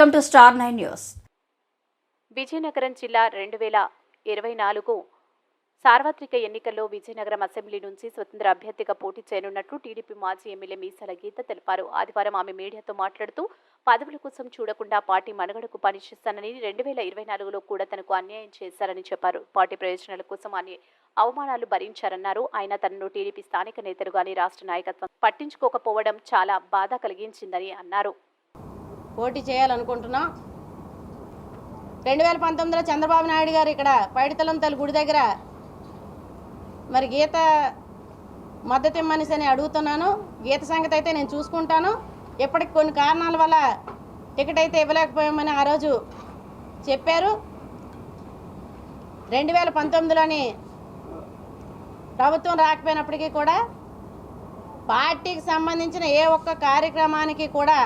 Welcome to star nine news. Vizianagaram జిల్లా రెండు వేల ఇరవై నాలుగు సార్వత్రిక ఎన్నికల్లో విజయనగరం అసెంబ్లీ నుంచి స్వతంత్ర అభ్యర్థిగా పోటీ చేయనున్నట్లు టీడీపీ మాజీ ఎమ్మెల్యే మీసాల గీత తెలిపారు. ఆదివారం ఆమె మీడియాతో మాట్లాడుతూ పదవుల కోసం చూడకుండా పార్టీ మనుగడకు పనిచేస్తానని రెండు వేల ఇరవై నాలుగులో కూడా తనకు అన్యాయం చేశారని చెప్పారు. పార్టీ ప్రయోజనాల కోసం అన్ని అవమానాలు భరించారన్నారు. ఆయన తనను టీడీపీ స్థానిక నేతలు గాని రాష్ట్ర నాయకత్వం పట్టించుకోకపోవడం చాలా బాధ కలిగించిందని అన్నారు. పోటీ చేయాలనుకుంటున్నాం. రెండు వేల పంతొమ్మిదిలో చంద్రబాబు నాయుడు గారు ఇక్కడ పైడితలం తల్లి గుడి దగ్గర మరి గీత మద్దతు ఇమ్మనిసి అని అడుగుతున్నాను. గీత సంగతి అయితే నేను చూసుకుంటాను. ఇప్పటికి కొన్ని కారణాల వల్ల టికెట్ అయితే ఇవ్వలేకపోయామని ఆ రోజు చెప్పారు. రెండు వేల పంతొమ్మిదిలోని ప్రభుత్వం రాకపోయినప్పటికీ కూడా పార్టీకి సంబంధించిన ఏ ఒక్క కార్యక్రమానికి కూడా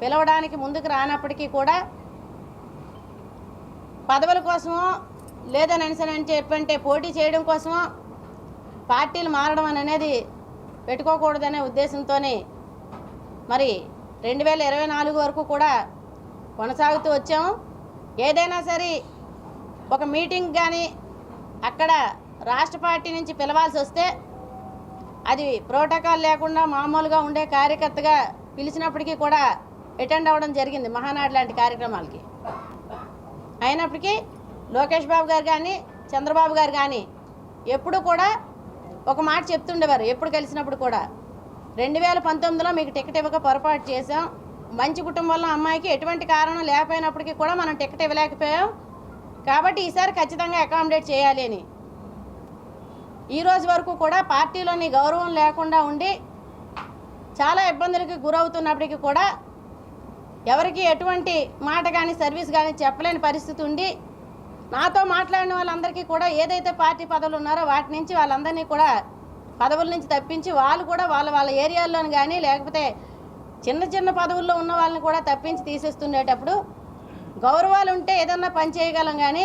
పిలవడానికి ముందుకు రానప్పటికీ కూడా పదవుల కోసమో లేదని అని చెప్పంటే పోటీ చేయడం కోసమో పార్టీలు మారడం అనేది పెట్టుకోకూడదనే ఉద్దేశంతోనే మరి రెండు వేల ఇరవై నాలుగు వరకు కూడా కొనసాగుతూ వచ్చాము. ఏదైనా సరే ఒక మీటింగ్ కానీ అక్కడ రాష్ట్ర పార్టీ నుంచి పిలవాల్సి వస్తే అది ప్రోటోకాల్ లేకుండా మామూలుగా ఉండే కార్యకర్తగా పిలిచినప్పటికీ కూడా అటెండ్ అవ్వడం జరిగింది మహానాడు లాంటి కార్యక్రమాలకి. అయినప్పటికీ లోకేష్ బాబు గారు కానీ చంద్రబాబు గారు కానీ ఎప్పుడు కూడా ఒక మాట చెప్తుండేవారు ఎప్పుడు కలిసినప్పుడు కూడా. రెండు వేల పంతొమ్మిదిలో మీకు టికెట్ ఇవ్వక పొరపాటు చేసాం మంచి కుటుంబంలో అమ్మాయికి ఎటువంటి కారణం లేకపోయినప్పటికీ కూడా మనం టికెట్ ఇవ్వలేకపోయాం. కాబట్టి ఈసారి ఖచ్చితంగా అకామిడేట్ చేయాలి అని. ఈరోజు వరకు కూడా పార్టీలోని గౌరవం లేకుండా ఉండి చాలా ఇబ్బందులకి గురవుతున్నప్పటికీ కూడా ఎవరికి ఎటువంటి మాట కానీ సర్వీస్ కానీ చెప్పలేని పరిస్థితి ఉండి నాతో మాట్లాడిన వాళ్ళందరికీ కూడా ఏదైతే పార్టీ పదవులు ఉన్నారో వాటి నుంచి వాళ్ళందరినీ కూడా పదవుల నుంచి తప్పించి వాళ్ళు కూడా వాళ్ళ వాళ్ళ ఏరియాల్లోని కానీ లేకపోతే చిన్న చిన్న పదవుల్లో ఉన్న వాళ్ళని కూడా తప్పించి తీసేస్తుండేటప్పుడు గౌరవాలు ఉంటే ఏదన్నా పని చేయగలం కానీ